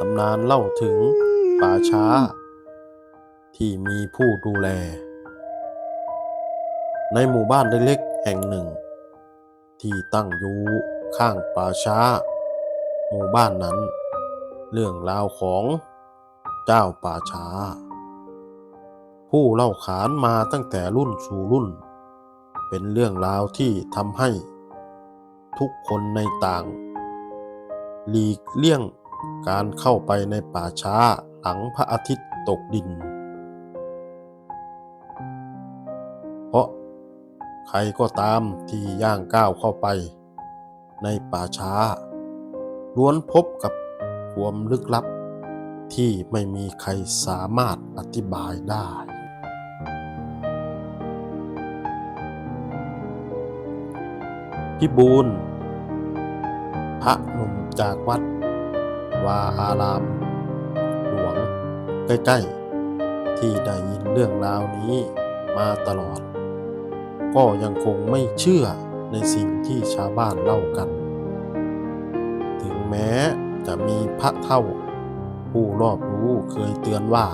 ตำนานเล่าถึงป่าช้า ที่มีผู้ดูแล ในหมู่บ้านเล็กๆแห่งหนึ่ง ที่ตั้งอยู่ข้างป่าช้า หมู่บ้านนั้น เรื่องราวของเจ้าป่าช้า ผู้เล่าขานมาตั้งแต่รุ่นสู่รุ่น เป็นเรื่องราวที่ทำให้ ทุกคนในต่าง หลีกเลี่ยง การเข้าไปในป่าช้าหลังพระอาทิตย์ตกดิน เพราะใครก็ตามที่ย่างก้าวเข้าไป ในป่าช้า ล้วนพบกับความลึกลับ ที่ไม่มีใครสามารถอธิบายได้ พิบูลพระหนุ่มจากวัด วาอาราม หลวง ใกล้ๆ ที่ได้ยินเรื่องราวนี้มาตลอด ก็ยังคงไม่เชื่อในสิ่งที่ชาวบ้านเล่ากัน ถึงแม้จะมีพระเท่า ผู้รอบรู้เคยเตือนว่า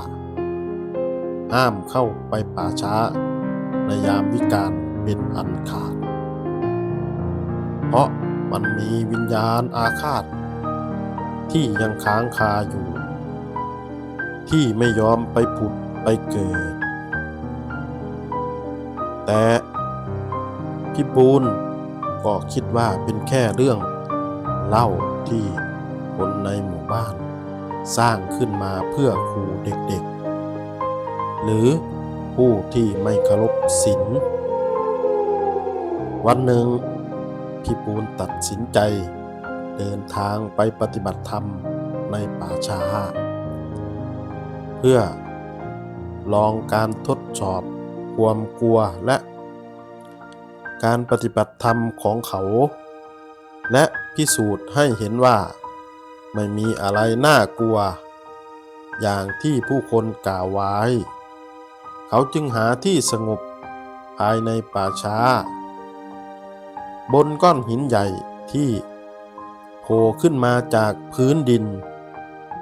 ห้ามเข้าไปป่าช้า ในยามวิกาลเป็นอันขาด เพราะมันมีวิญญาณอาฆาต ที่ยังค้างคาอยู่ ที่ไม่ยอมไปผุดไปเกิด แต่พี่ปูนก็คิดว่าเป็นแค่เรื่องเล่าที่คนในหมู่บ้าน สร้างขึ้นมาเพื่อขู่เด็กๆ หรือผู้ที่ไม่เคารพศีลวันหนึ่งพี่ปูนตัดสินใจ เดินทางไปปฏิบัติธรรมในป่าช้า เพื่อลองการทดสอบความกลัวและการปฏิบัติธรรมของเขา และพิสูจน์ให้เห็นว่า ไม่มีอะไรน่ากลัว อย่างที่ผู้คนกล่าวไว้ เขาจึงหาที่สงบภายในป่าช้า บนก้อนหินใหญ่ที่ ผล่ขึ้นมาจากพื้นดิน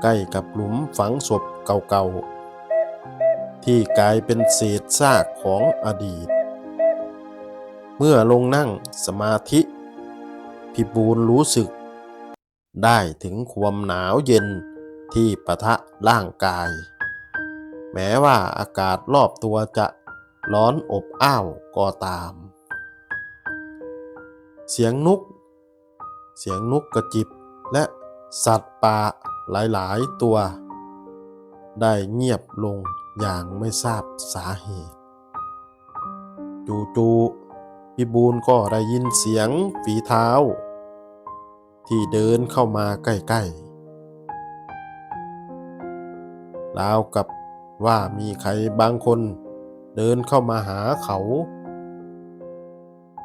ใกล้กับหลุมฝังศพเก่าๆ ที่กลายเป็นเศษซากของอดีต เมื่อลงนั่งสมาธิพิบูลรู้สึก ได้ถึงความหนาวเย็นที่ปะทะร่างกาย แม้ว่าอากาศรอบตัวจะร้อนอบอ้าวก็ตาม เสียงนุก เสียงนกกระจิบ และสัตว์ป่าหลายๆ ตัว ได้เงียบลงอย่างไม่ทราบสาเหตุ จู่ๆพิบูลก็ได้ยินเสียงฝีเท้า ที่เดินเข้ามาใกล้ๆราวกับว่ามีใครบางคนเดินเข้ามาหาเขา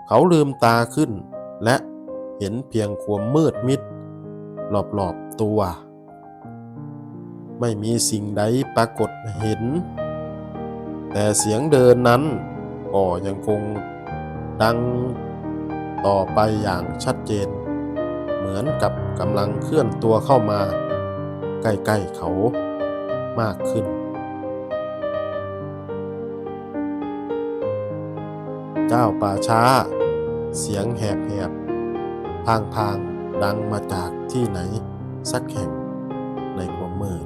เขาลืมตาขึ้นและ เห็นเพียงความมืดมิดรอบๆตัว ไม่มีสิ่งใดปรากฏเห็น แต่เสียงเดินนั้นก็ยังคงดังต่อไปอย่างชัดเจน เหมือนกับกำลังเคลื่อนตัวเข้ามา ใกล้ๆเขามากขึ้น เจ้าป่าช้า เสียงแหบๆ พางๆดังมาจากที่ไหนสักแห่งในความมืด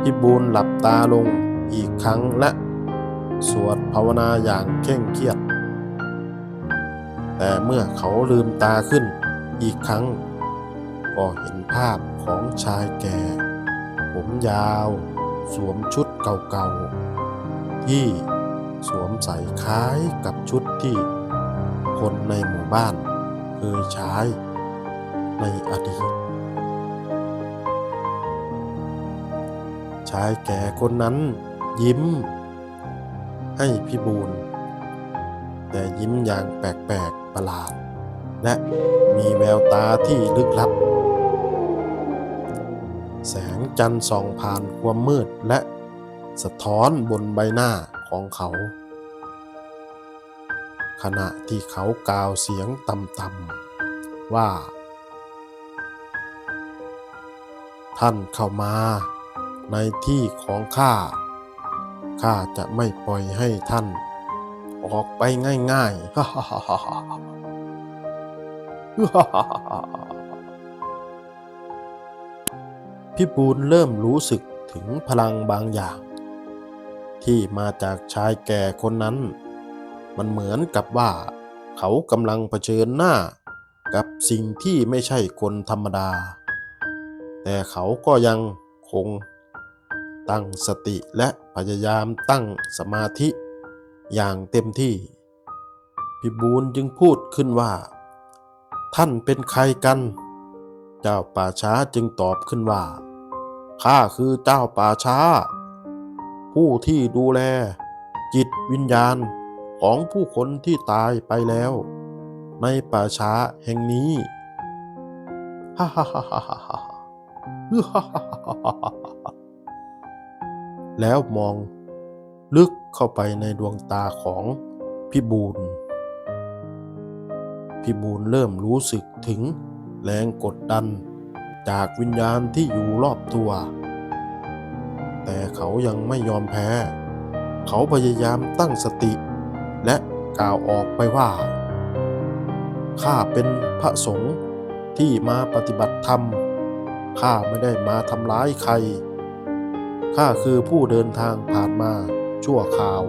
พี่บูลหลับตาลงอีกครั้งและสวดภาวนาอย่างเคร่งเครียด แต่เมื่อเขาลืมตาขึ้นอีกครั้ง ก็เห็นภาพของชายแก่ ผมยาวสวมชุดเก่าๆ ที่สวมใส่คล้ายกับชุดที่ คนในหมู่บ้านเคยใช้ในอดีต ชายแก่คนนั้นยิ้ม ให้พี่บูลแต่ยิ้มอย่างแปลกๆประหลาด และมีแววตาที่ลึกลับ แสงจันทร์ส่องผ่านความมืดและสะท้อนบนใบหน้าของเขา ขณะที่เขากล่าวเสียงต่ำๆว่า ท่านเข้ามาในที่ของข้า ข้าจะไม่ปล่อยให้ท่าน ออกไปง่ายๆพี่ปูนเริ่มรู้สึกถึงพลังบางอย่าง ที่มาจากชายแก่คนนั้น มันเหมือนกับว่า เขากำลังเผชิญหน้า กับสิ่งที่ไม่ใช่คนธรรมดา แต่เขาก็ยังคงตั้งสติและพยายามตั้งสมาธิอย่างเต็มที่พี่บูนจึงพูดขึ้นว่า ท่านเป็นใครกัน เจ้าป่าช้าจึงตอบขึ้นว่าข้าคือเจ้าป่าช้า ผู้ที่ดูแลจิตวิญญาณ ของผู้คนที่ตายไปแล้ว ในป่าช้าแห่งนี้ ฮ่าฮ่าฮ่าฮ่าฮ่าฮ่าฮ่าฮ่าแล้วมองลึกเข้าไปในดวงตาของพี่บูนพี่บูนเริ่มรู้สึกถึงแรงกดดันจากวิญญาณที่อยู่รอบตัว แต่เขายังไม่ยอมแพ้ เขาพยายามตั้งสติ และกล่าวออกไปว่า ข้าเป็นพระสงฆ์ที่มาปฏิบัติธรรม ข้าไม่ได้มาทำร้ายใคร ข้าคือผู้เดินทางผ่านมาชั่วคราว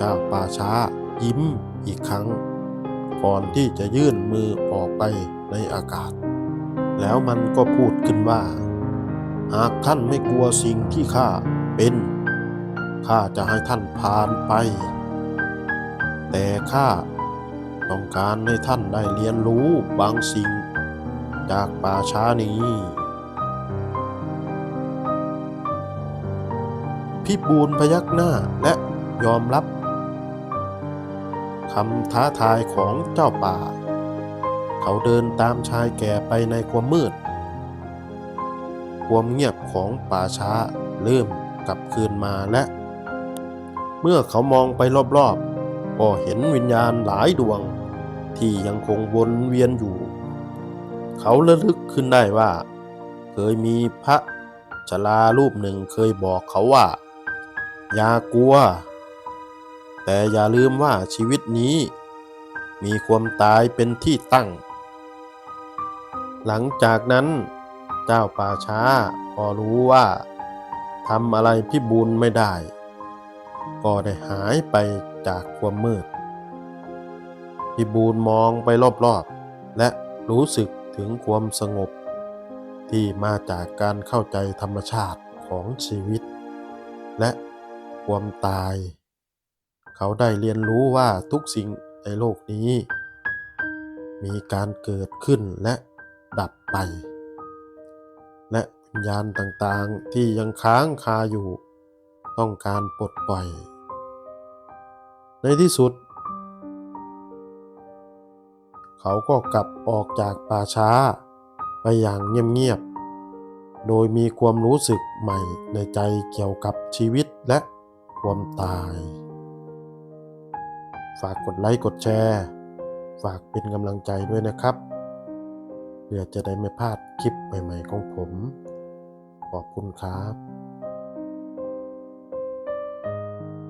จ้าป่าช้ายิ้มอีกครั้ง ก่อนที่จะยื่นมือออกไปในอากาศ แล้วมันก็พูดขึ้นว่า หากท่านไม่กลัวสิ่งที่ข้า ข้าจะให้ท่านผ่านไป แต่ข้าต้องการให้ท่านได้เรียนรู้บางสิ่ง จากป่าช้านี้พี่บูนพยักหน้าและยอมรับคำท้าทายของเจ้าป่า เขาเดินตามชายแก่ไปในความมืด ความเงียบของป่าช้าเริ่มกลับคืนมาและ เมื่อเขามองไปรอบๆ ก็เห็นวิญญาณหลายดวง ที่ยังคงวนเวียนอยู่ เขาระลึกขึ้นได้ว่า เคยมีพระชรารูปหนึ่งเคยบอกเขาว่า อย่ากลัว แต่อย่าลืมว่าชีวิตนี้ มีความตายเป็นที่ตั้ง หลังจากนั้นเจ้าป่าช้าพอรู้ว่าทำอะไรพี่บุญไม่ได้ ก็ได้หายไปจากความมืดพี่บูนมองไปรอบๆ และรู้สึกถึงความสงบ ที่มาจากการเข้าใจธรรมชาติของชีวิต และความตาย เขาได้เรียนรู้ว่าทุกสิ่งในโลกนี้ มีการเกิดขึ้นและดับไป และวิญญาณต่างๆที่ยังค้างคาอยู่ ต้องการปลดปล่อย ในที่สุด เขาก็กลับออกจากป่าช้า ไปอย่างเงียบๆ โดยมีความรู้สึกใหม่ในใจเกี่ยวกับชีวิตและความตาย ฝากกดไลค์กดแชร์ ฝากเป็นกำลังใจด้วยนะครับเพื่อจะได้ไม่พลาดคลิปใหม่ๆของผม ขอบคุณครับ